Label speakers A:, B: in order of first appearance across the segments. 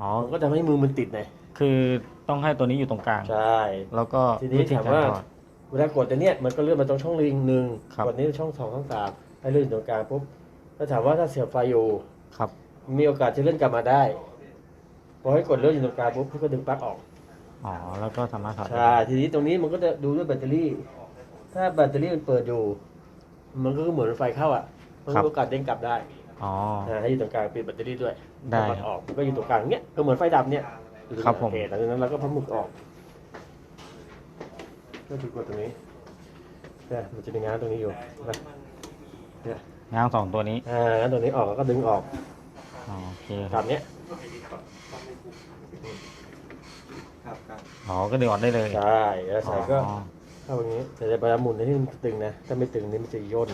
A: อ๋อ
B: มันก็ทำให้มือมันติดไง
A: คือต้องให้ตัวนี้อยู่ตรงกลาง
B: ใช่
A: แล้วก็
B: ทีนี้
A: วิธี
B: ถาม
A: การ
B: ว่า
A: ถอด
B: เวลากดตัวเนี้ยมันก็เลื่อนมาตรงช่องลิงหนึ่ง
A: ครับ
B: กดนี้ช่องสองช่องสามให้เลื่อนอยู่ตรงกลางปุ๊บถ้าถามว่าถ้าเสียบไฟอยู่
A: ครับ
B: มีโอกาสจะเลื่อนกลับมาได้ พอให้กดเลื่อนอยู่ตรงกลางปุ๊บพี่ก็ดึงปลั๊กออก
A: อ๋อ แล้วก็สามารถถอดได้
B: ใช่ ทีนี้ตรงนี้มันก็จะดูด้วยแบตเตอรี่ ถ้าแบตเตอรี่มันเปิดอยู่ มันก็เหมือนไฟเข้าอะ มันมีโอกาสเด้งกลับได้
A: อ๋อ
B: อ่าให้อยู่ตรงกลางปิดแบตเตอรี่ด้วย
A: ได้
B: ถ้ามันออกมันก็อยู่ตรงกลางเนี้ยก็เหมือนไฟดับเนี่ยอยู่ตงกลาง
A: ครับผม
B: โอเคหลังจากนั้นเราก็พับหมึกออกก็ถูกกดตรงนี้เนี่ยมันจะมีงานตรงนี้อยู่นะเนี่ย
A: ง้างสองตัวนี้
B: อ่างานตรงนี้ออกแล้วก็ดึงออก
A: อ๋อโอเคค
B: ตา
A: รับ
B: มเนี้ย
A: อ๋อก็ดึงออกได้เลย
B: ใช่แล้วใส่ก็
A: อ๋อ
B: เข้าอย่างนี้แต่จะพยายามหมุนให้มันตึงนะถ้าไม่ตึงนี่มันจะย่น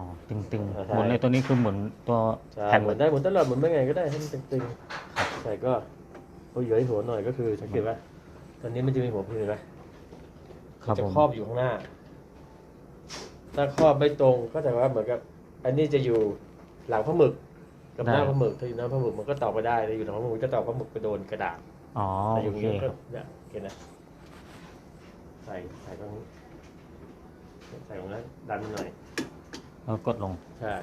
A: อ๋อตึงตึง
B: อ่า
A: ๆ
B: ใช่
A: หมุนในตัวนี้คือหมุนตัว
B: ใช่
A: แผ่น
B: หมุนได้หมุนตลอดหมุนไม่ไงก็ได้ให้มันตึงๆใส่ก็พอเหยื่อให้หัวหน่อยก็คือสังเกตว่าตอนนี้มันจะมีหัวพิมพ์เห็นไหม
A: ครับ
B: จะ
A: ผม
B: ครอบอยู่ข้างหน้า ถ้าครอบไม่ตรงก็แต่ว่าเหมือนกับ อันนี้จะอยู่หลังพระหมึกกับหน้าพระหมึกถ้าอยู่หน้าพระหมึกมันก็ตอกไปได้แต่อยู่หลังพระหมึกก็ตอกพระหมึกไปโดนกระดาษ
A: อ๋อ
B: แต่อ
A: โอยู่
B: อย่าง
A: เค
B: นี้
A: ค
B: ก็
A: รับ
B: เนี่ยโอเคนะใส่ใส่ตรงนี้ใส่ตรงนั้นดันหน่อย
A: แล้วกดลง
B: ใช่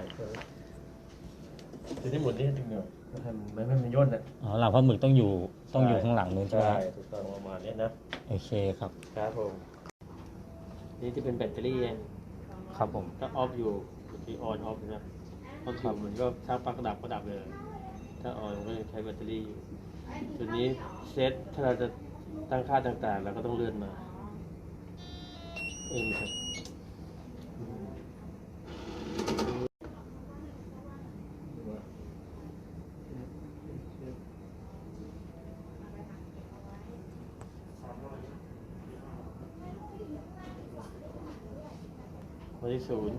B: ทีนี้หมุนนี่ให้ตึงหน่อยไม่ให้มันไม่ให้มันย่นนะ
A: อ๋อหลังพระหมึกต้องอยู่ต้องอยู่ข้างหลังนู้นใช่ไหม
B: ใช่ถูกต้องประมาณนี้นะ
A: โอเคครับ
B: ครับผม นี่ที่เป็นแบตเตอรี่เอง
A: ครับผม
B: ถ้าออฟอยู่บางทีออนออฟนะออฟอยู่มันก็ถ้าปลั๊กดับก็ดับเลย ถ้าออนมันก็ยังใช้แบตเตอรี่อยู่ตัวนี้เซตถ้าเราจะตั้งค่าต่างๆเราก็ต้องเลื่อนมาเองครับ วันที่ศูนย์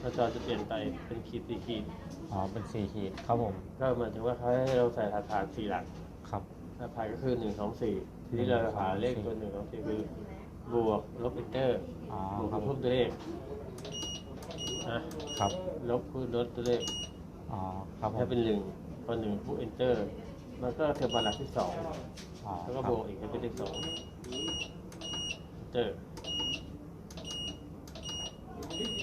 B: หน้าจอจะเปลี่ยนไปเป็นขีดสี่ขีด
A: อ๋อ เป็นสี่ขีดครับผม
B: ก็หมายถึงว่าเขาให้เราใส่ฐานฐานสี่หลัก
A: ครับ
B: หน้าพายก็คือหนึ่งสองสี่ทีนี้เราหาเลขตัวหนึ่งสองสี่คือบวกลบเอนเตอร์
A: อ๋อ
B: บวก
A: ครั
B: กั
A: บบผ
B: เพิ่
A: ม
B: มตัวเลขนะครับ ลบคือลดตัวเลข
A: อ๋อ ครับผม
B: ถ้าเป็นหนึ่งพอหนึ่งปุ๊บเอนเตอร์มันก็เทอร์บาลักที่สอง
A: อ๋อ
B: แล้วก็
A: ครับ
B: บวกอีกให้เป็นเลขสอง เตอร์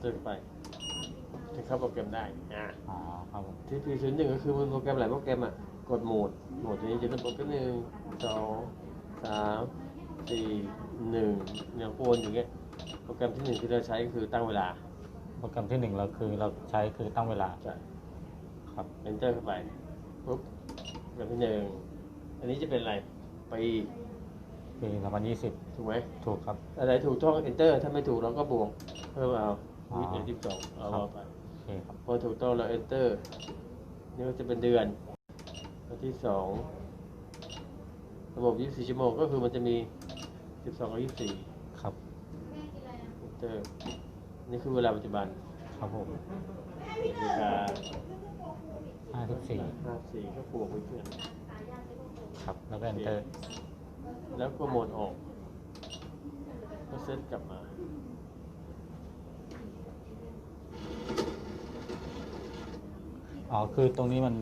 B: เติมไป ถึงเข้าโปรแกรมได้อ่า
A: อ๋อครับผม
B: ที่ P ศูนย์หนึ่งก็คือมันโปรแกรมหลายโปรแกรมอะ กดโหมด โหมดนี้จะเป็นโปรแกรมหนึ่งสองสามสี่หนึ่งเนี่ยโอนอย่างเงี้ย โปรแกรมที่หนึ่งที่เราใช้ก็คือตั้งเวลา
A: โปรแกรมที่หนึ่งเราคือเราใช้คือตั้งเวลา
B: ใช่
A: ครับ
B: enter เข้าไปปุ๊บโปรแกรมที่หนึ่งอันนี้จะเป็นอะไร ปี
A: ปีสองพันยี่สิบ
B: ถูกไหม
A: ถูกครับ
B: อะไรถูกต้อง enter ถ้าไม่ถูกเราก็บวกเพิ่มเอา
A: อ๋อ
B: วิเอ็ดสิบสองเอา
A: ครับ
B: เอาไป
A: โอเคครับ
B: พอถูกต้องเรา enter นี่ก็จะเป็นเดือนวันที่สองระบบ 24 ชั่วโมงก็คือมันจะมี 12กับ24
A: ครับ
B: enter นี่คือเวลาปัจจุบัน
A: ครับผม
B: นาฬิกา
A: ห้าสิบสี่
B: 54ก็บวกไปเพื่อน
A: ครับ แล้วก็ enter
B: แล้วก็โหมดออกก็เซตกลับมา
A: อ๋อ คือตรงนี้มัน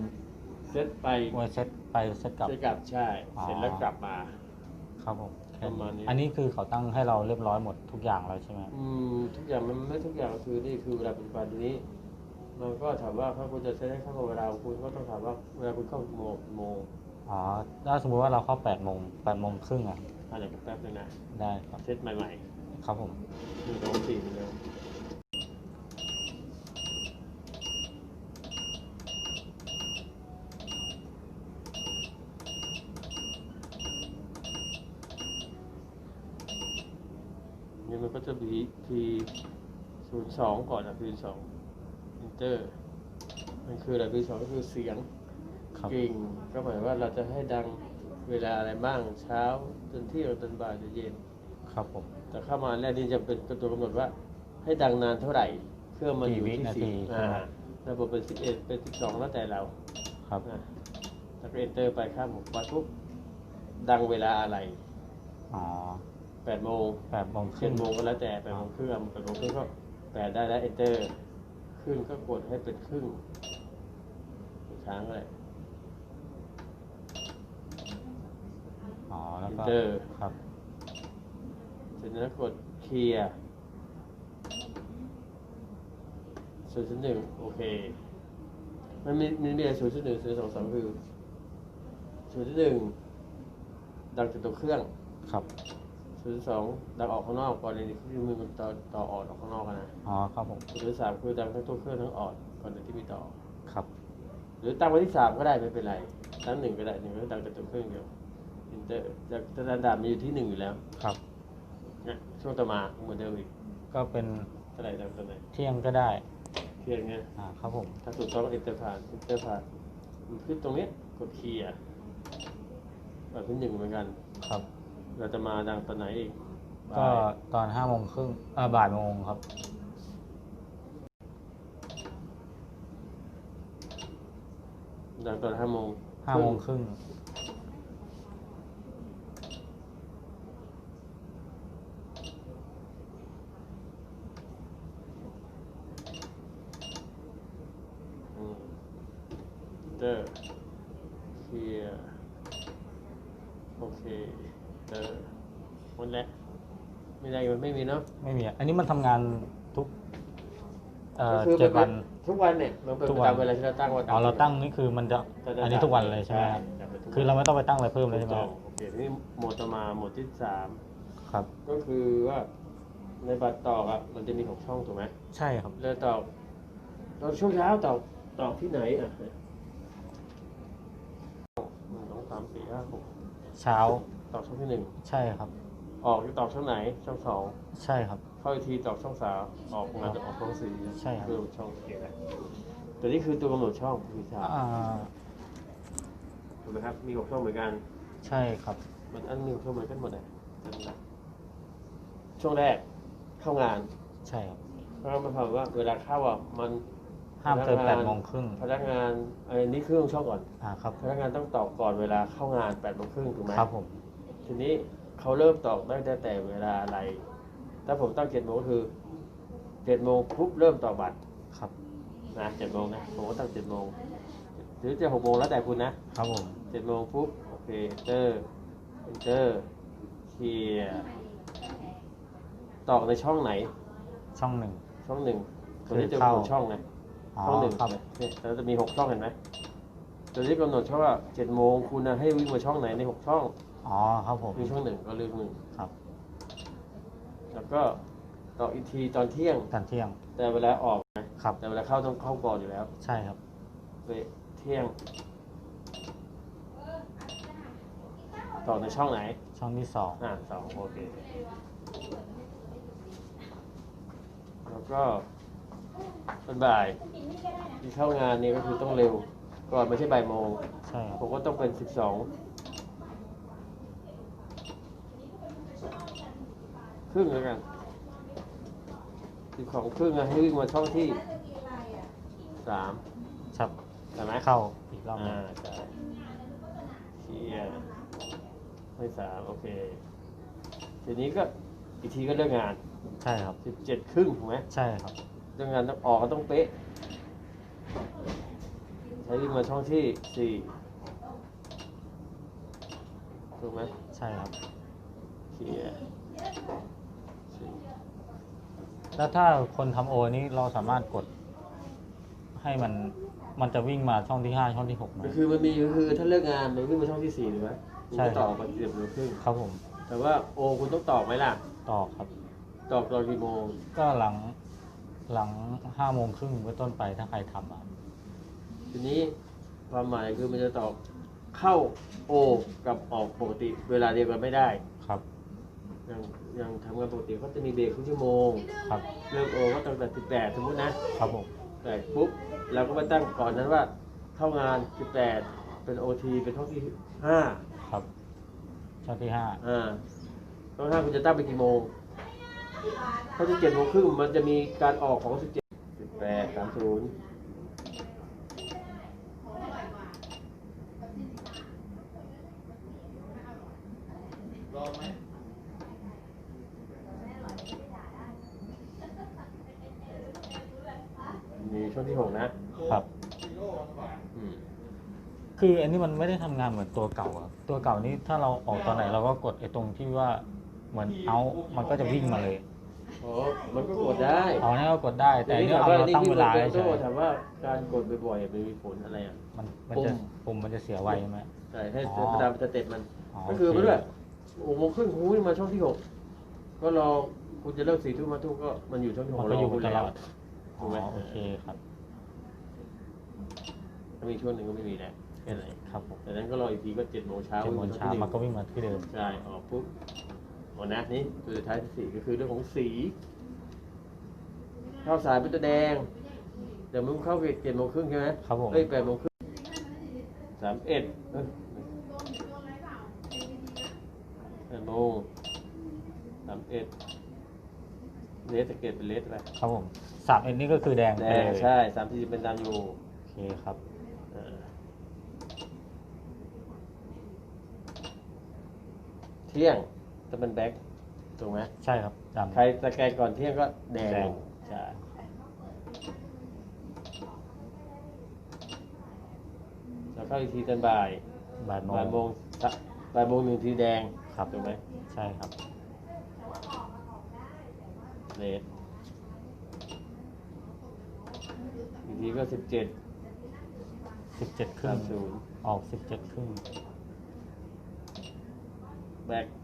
B: เซตไป
A: ไว้เซตไปเซตกลับ
B: เซตกลับใช่
A: อ๋อ
B: เสร็จแล้วกลับมา
A: ครับผม
B: ประมาณนี้
A: อันนี้คือเขาตั้งให้เราเรียบร้อยหมดทุกอย่างแล้วใช่ไหม
B: อืมทุกอย่างมันไม่ทุกอย่างคือนี่คือเวลาปัจจุบันนี้ มันก็ถามว่าถ้าคุณจะใช้ได้เข้ากับเวลาของคุณก็ต้องถามว่าเวลาคุณเข้าโมงโมง
A: อ๋อถ้าสมมุติว่าเราเข้าแปดโมงแปดโมงครึ่งอะ
B: อาจจะแป๊บนึงนะ
A: ได้ครับ
B: เซตใหม่
A: ครับผม
B: ๆหนึ่งสองสี่เร็วนี่มันก็จะมี P ศูนย์สองก่อนนะ P สองอินเตอร์มันคืออะไร P สองก็คือเสียง
A: ครับ
B: กิ่งก็หมายว่าเราจะให้ดังเวลาอะไรบ้างเช้าจนเที่ยงจนบ่ายจนเย็น
A: ครับผม
B: แต่เข้ามาแรกนี่จะเป็นตัวกำหนดว่า ให้ดังนานเท่าไหร่ เครื่องมันอยู่
A: กี่วิ
B: ที่
A: นา
B: สิ
A: ที
B: บ
A: ใช่ไหม
B: อ่าระบบเป็นสิบเอ็ดเป็นสิบสองแล้วแต่เรา
A: ครับ
B: อ่าแล้วก็เอนเตอร์ไปข้ามหมกไปปุ๊บดังเวลาอะไร
A: อ๋อ
B: แปดโมง
A: แปดโมงค
B: เจ็
A: รึ่
B: ด
A: ง
B: โมงก็แล้วแต่แปดโมงครึ่งแปดโมงครึ่งก็แปดได้แล้ว enter ครึ่งก็กดให้เป็นครึ่งช้างก็เลย
A: อ๋อแล้วก็
B: enter
A: ครับ
B: เสร็จแล้วกดเคลียร์ศูนย์จุดหนึ่งโอเค มันมีมันมีอะไรศูนย์จุดหนึ่งศูนย์สองสามคือศูนย์จุดหนึ่งดังจากตัวเครื่อง
A: ครับ
B: ศูนย์สองดังออกข้างนอกก่อนในที่มือมันต่อต่อออดออกข้างนอกอะนะ
A: อ๋อ ครับผม
B: ศูนย์สามคือดังทั้งตัวเครื่องทั้งออดก่อนในที่มีต่อ
A: ครับ
B: หรือตั้งไว้ที่สามก็ได้ไม่เป็นไร ตั้งหนึ่งก็ได้หนึ่งก็ดังจากตัวเครื่องเดียว อินเตอร์จากสแตนดาร์ดมีอยู่ที่หนึ่งอยู่แล้ว
A: ครับ
B: เนี่ยช่วงต่อมาเหมือนเดิมอีก
A: ก็เป็น
B: เท่าไหร่ดังตัวไหน
A: เที่ยงก็ได้
B: เที่ยนไง
A: อ่าครับผม
B: ถ้าถูกต้องอินเตอร์ผ่านอินเตอร์ผ่านมันขึ้นตรงนี้กดเคลียร์แบบที่หนึ่งเหมือนกัน
A: ครับ
B: เราจะมาดังตอนไหนอีก
A: ก็
B: บ่าย
A: ตอนห้าโมงครึ่งเออบ่ายโมงครับ
B: ดังตอนห้าโมง
A: ห้าโมงครึ่ง
B: อืมเต อร์เคลียร์โอเคเตอร์หมดแล้วไม่ได้มันไม่มีเนาะ
A: ไม่มีอะอันนี้มันทำงานทุกเอ่อ
B: ก็คือ
A: เจ็ด
B: มั
A: วัน
B: ทุกวันเนี่ยมันเป็น
A: ทุก
B: ไป
A: วัน
B: ตามเวลาที่เราตั้งไว้
A: อ๋อเราตั้งนี่คือมันจะอันนี้ทุกวันเลยใช่ไหมครับ
B: ใช่เป็นทุกวัน
A: คือเราไม่ต้องไปตั้งอะไรเพิ่มเลยใช่ไหม
B: ถู
A: ค
B: ก
A: รับ
B: ต้องโอเคทีนี่โหมดต่อมาโหมดที่สาม
A: ครับ
B: ก็คือว่าในบัตรตอกอะมันจะมีหกช่องถูกไหม
A: ใช่ครับ
B: เริ่มตอกตอนช่วงเช้าตอกตอกที่ไหนอะหนึ่งสองสามสี่ห้าหก
A: เช้า
B: ตอกช่องที่หนึ่ง
A: ใช่ครับ
B: ออกตอกช่องไหนช่องสอง
A: ใช่ครับ
B: เข้าอีกทีตอกช่องสามออกงานจะออกช่องสี่
A: ใช่ครับ
B: คือช่องโอเคนะตัวนี้คือตัวกำหนดช่องคือสาม
A: อ่า
B: ถูกไหมครับมีหกช่องเหมือนกัน
A: ใช่ครับ
B: มันอันมีหกช่องเหมือนกันหมดเลยจำได้ช่วงแรกเข้างาน
A: ใช่ครับ
B: เพราะมันความว่าเวลาเข้าอะมัน
A: ห้ามเกิน
B: พ
A: แป
B: นั
A: ด
B: กงาน
A: โมงครึ่ง
B: พนักงานอันนี้เครื่องช่องก่อน
A: อ่าครับ
B: พนักงานต้องตอกก่อนเวลาเข้างาน8ปดโมงครึ่งถูกไหม
A: ครับผม
B: ทีนี้เขาเริ่มตอกได้แต่เวลาอะไร ถ้าผมตั้งเจ็ดโมงก็คือเจ็ดโมงปุ๊บเริ่มตอกบัตร
A: ครับ
B: นะเจ็ดโมงนะผมก็ตั้งเจ็ดโมงหรือจะหกโมงแล้วแต่คุณนะ ครับ
A: ผม
B: เจ็ดโมงปุ๊บโอเคเตอร์เอนเตอร์เคลียร์ตอกในช่องไหน
A: ช่องหนึ่ง
B: ช่องหนึ่งตัวนี้
A: คือ
B: จะ
A: เข้า
B: กำหนดช่องไง
A: อ๋อ
B: ช่องหนึ่ง
A: ครับ
B: เนี่ยเราจะมีหกช่องเห็นไหมตัวนี้กำหนดช่องว่าเจ็ดโมงคุณนะให้วิ่งมาช่องไหนในหกช่อง
A: อ๋อครับผม
B: คือช่องหนึ่งก็เลือกหนึ่ง
A: ครับ
B: แล้วก็ต่ออีกทีตอนเที่ยง
A: ตอนเที่ยง
B: แต่เวลาออกนะครับ แต่เวลาเข้าต้องเข้าก่อนอยู่แล้ว
A: ใช่ครับ
B: ไปเที่ยง ต่อในช่องไหน
A: ช่องที่สอง
B: อ่าสองโอเค แล้วก็ เป็นบ่ายที่เข้างานเนี่ยก็คือต้องเร็ว ก่อนไม่ใช่บ่ายโมง
A: ใช่ครับ
B: ผมก็ต้องเป็นสิบสองครึ่งแล้วกันสิบสองครึ่งอะให้วิ่งมาช่องที่สาม
A: ครับ
B: ใช่ไหม
A: เข้าอีกรอบหนึ
B: อ่างใช่เชียร์ให้สามโอเคทีนี้ก็อีกทีก็เรื่องงาน
A: ใช่ครับ
B: สิบเจ็ดครึ่งถูกไหม
A: ใช่ครับ
B: เรื่องงานต้องออกก็ต้องเป๊ะ ใช้วิ่งมาช่องที่สี่ถูกไหม
A: ใช่ครับ
B: เขียร์สี่
A: แล้วถ้าคนทำโอนี่เราสามารถกด ให้มันมันจะวิ่งมาช่องที่ห้าช่องที่หกไหม
B: ก็คือมันมีก็คือถ้าเลิกงานมันวิ่งมาช่องที่สี่ถูกไหมคุณ
A: ใช่
B: ก็
A: ครับ
B: ต่อมาเกือบโมงครึ่ง
A: ครับผม
B: แต่ว่าโอคุณต้องตอบไหมล่ะ
A: ต่อครับ
B: ตอบตอนกี่โมง
A: ก็หลัง หลังห้าโมงครึ่งเป็นต้นไปถ้าใครทำอะ
B: ทีนี้ความหมายคือมันจะตอบเข้าโอกับออกปกติเวลาเดียวกันไม่ได้
A: ครับ
B: อย่างอย่างทำงานปกติเขาจะมีเบรกครึ่งชั่วโมง
A: ครับ
B: เลิกโอก็ตั้งแต่สิบแปดสมมตินะครับ
A: ผม
B: แต่ปุ๊บเราก็มาตั้งก่อนนั้นว่าเข้างานสิบแปดเป็นโอทีเป็นช่องที่ห้า
A: ครับช่องที่ห้า
B: อ่าช่องห้าคุณจะตั้งไปกี่โมง ถ้าจะเจ็ดโมงครึ่งมันจะมีการออกของสิบเจ็ดสิบแปดสามศูนย์มีช่วงที่หกนะครับ
A: คืออันนี้มันไม่ได้ทำงานเหมือนตัวเก่าอะตัวเก่านี้ถ้าเราออกตอนไหนเราก็กดไอ้ตรงที่ว่าเหมือนเอามันก็จะวิ่งมาเลย
B: อ๋อ มันก็กดได้
A: เอาเนี่ยก็กดได้ แต่อันนี้เอาเราตั้งเวลา
B: ให้
A: ให้
B: ใช่
A: ใช่
B: ถามว่าการกดบ่อยๆมันมีผลอะไรอะ
A: มันมันจะ
B: ปุ่ม
A: ปุ่มมันจะเสียไวใช่ไหม
B: ใช่ให้
A: อ๋อ
B: ตามสเต็ปมัน
A: อ๋อ
B: ก็คือ
A: โอเค
B: ไม่รู้แหละหกโมงครึ่งคุณวิ่งมาช่องที่หกก็รอคุณจะเลิกสี่ทุ่มมาทุ่มก็มันอยู่ช่องที่ห
A: มั
B: ก
A: นก็อยู่
B: รคุณ
A: ต
B: แว
A: ลอด
B: ถู
A: อ๋
B: กไหม
A: อโอเคครับ
B: ถ้ามีช่วงหนึ่งก็ไม่มีแล้วแค่ไหน
A: ครับผม
B: แต่นั้นก็รออีกทีก็เจ็ดโมงเช้า
A: เจ็ดโมงเช้ามันก็วิ่งมาที่เดิม
B: ใช่ออกปุ๊บ หมดนะนี่ตัวสุดท้ายที่สี่ก็คือเรื่องของสีเข้าสายเป็นตัวแดงเดี๋ยวมึงเข้าเจ็ดโมงครึ่งใช่ไหม
A: ครับผม
B: เอ้ยแปดโมงครึ่งสามเอ็ดเอ้ยแปดโมงสามเอ็ดเลสสเกตเป็นเลสไป
A: ครับผมสามเอ็นนี่ก็คือแดง
B: แด
A: ไป
B: ง
A: เลย
B: ใช่สามสี่สิบเป็นตามอยู่
A: โอเคครับ
B: เออเที่ยง จะเป็นแบ็คถูกไหม
A: ใช่ครับดำ
B: ใครสแกนก่อนเที่ยงก็แดง
A: แดง
B: ใช่แล้วเข้าอีกทีตอนบ่าย
A: บ่ายโม
B: บ่าย
A: ง
B: โมงสะบ่ายโมงหนึ่งทีแดง
A: ครับ
B: ถูกไหม
A: ใช่ครับ
B: เลสอีกทีก็สิบเจ็ด
A: สิบเจ็ดครึ่
B: สางมศูนย์
A: ออกสิบเจ็ดครึ่ง
B: แบ็ค
A: อ๋อ
B: ก็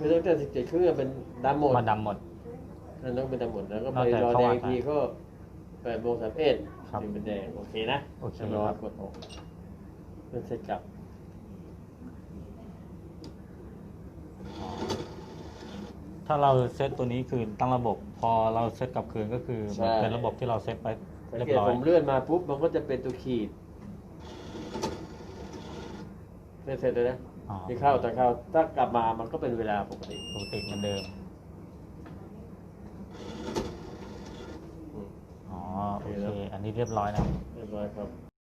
B: คือตั้งแต่สิบเจ็ดครึ่งเป็นดำหมด
A: มาดำหมด
B: นั่นต้องเป็นดำหมดแล้วก็ไป
A: นอกจาก
B: รอ
A: เข้า
B: แดง
A: อากาศ
B: อีกทีก็แปดโมงสามเอ็ด
A: ครับ
B: ถึงเป็นแดงโอเคนะ
A: โอเค
B: รอ
A: ครับ
B: กดออกเพื่อเสร็จกลับ
A: อ๋อถ้าเราเซตตัวนี้คือตั้งระบบ พอเราเซตกลับคืนก็คือ
B: ใช่
A: มันเป็นระบบที่เราเซตไป
B: สัง
A: เรีย
B: เก
A: บ
B: ต
A: ร้อย
B: ผมเลื่อนมาปุ๊บมันก็จะเป็นตัวขีดเสร็จเสร็จเลยนะ
A: อ๋อ
B: ที่เข้าแต่เข้าถ้ากลับมามันก็เป็นเวลาปกติ
A: ปกติเหมือนเดิม
B: อืม
A: อ๋อโอ
B: โอเค
A: เค
B: ครับ
A: อันนี้เรียบร้อยนะ
B: เรียบร้อยครับ